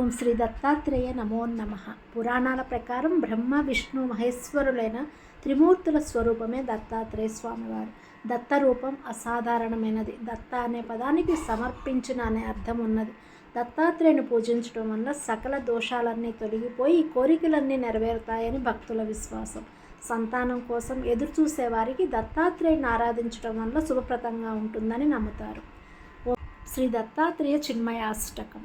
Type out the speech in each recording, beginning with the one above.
ఓం శ్రీ దత్తాత్రేయ నమో నమ. పురాణాల ప్రకారం బ్రహ్మ విష్ణు మహేశ్వరులైన త్రిమూర్తుల స్వరూపమే దత్తాత్రేయ స్వామివారు. దత్త రూపం అసాధారణమైనది. దత్త అనే పదానికి సమర్పించిన అనే అర్థం ఉన్నది. దత్తాత్రేయుని పూజించడం వల్ల సకల దోషాలన్నీ తొలగిపోయి కోరికలన్నీ నెరవేరుతాయని భక్తుల విశ్వాసం. సంతానం కోసం ఎదురు చూసేవారికి దత్తాత్రేయుని ఆరాధించడం వల్ల శుభప్రదంగా ఉంటుందని నమ్ముతారు. శ్రీ దత్తాత్రేయ చిన్మయాష్టకం.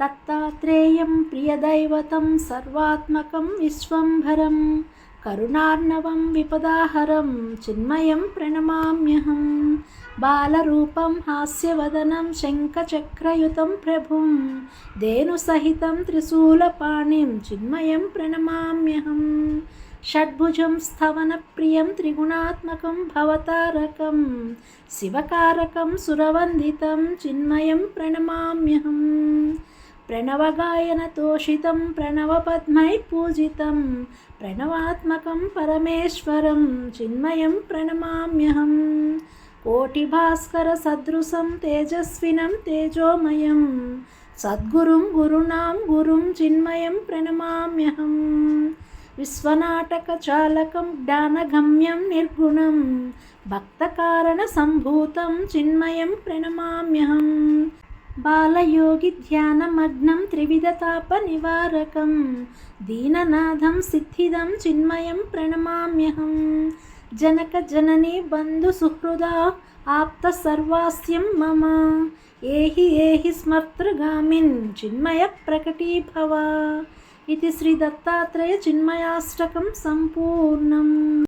దత్తాత్రేయం ప్రియదైవతం సర్వాత్మకం విశ్వంభరం కరుణార్ణవం విపదాహరం చిన్మయం ప్రణమామ్యహం బాలరూపం హాస్యవదనం శంఖచక్రయుతం ప్రభుం ధేనుసహితం త్రిశూలపాణిం చిన్మయం ప్రణమామ్యహం షడ్భుజం స్థవనప్రియం త్రిగుణాత్మకం భవతారకం శివకారకం సురవందితం చిన్మయం ప్రణమామ్యహం. ప్రణవగాయనతోషితం ప్రణవపద్మై పూజితం ప్రణవాత్మకం పరమేశ్వరం చిన్మయం ప్రణమామ్యహం. కోటిభాస్కర సదృశం తేజస్వినం తేజోమయం సద్గురుం గురుణాం గురుం చిన్మయం ప్రణమామ్యహం. విశ్వనాటకచాలకం జ్ఞానగమ్యం నిర్గుణం భక్తకారణ సంభూతం చిన్మయం ప్రణమామ్యహం. బాలయోగి ధ్యానమగ్నం త్రివిధతాపనివారకం దీననాథం సిద్ధిదం చిన్మయం ప్రణమామ్యహం. జనక జననీ బంధు సుహృదా ఆప్త సర్వాస్యం మమ. ఏహి ఏహి స్మర్తృగామిన్ చిన్మయ ప్రకటీభవ. ఇది శ్రీ దత్తాత్రేయ చిన్మయాష్టకం సంపూర్ణం.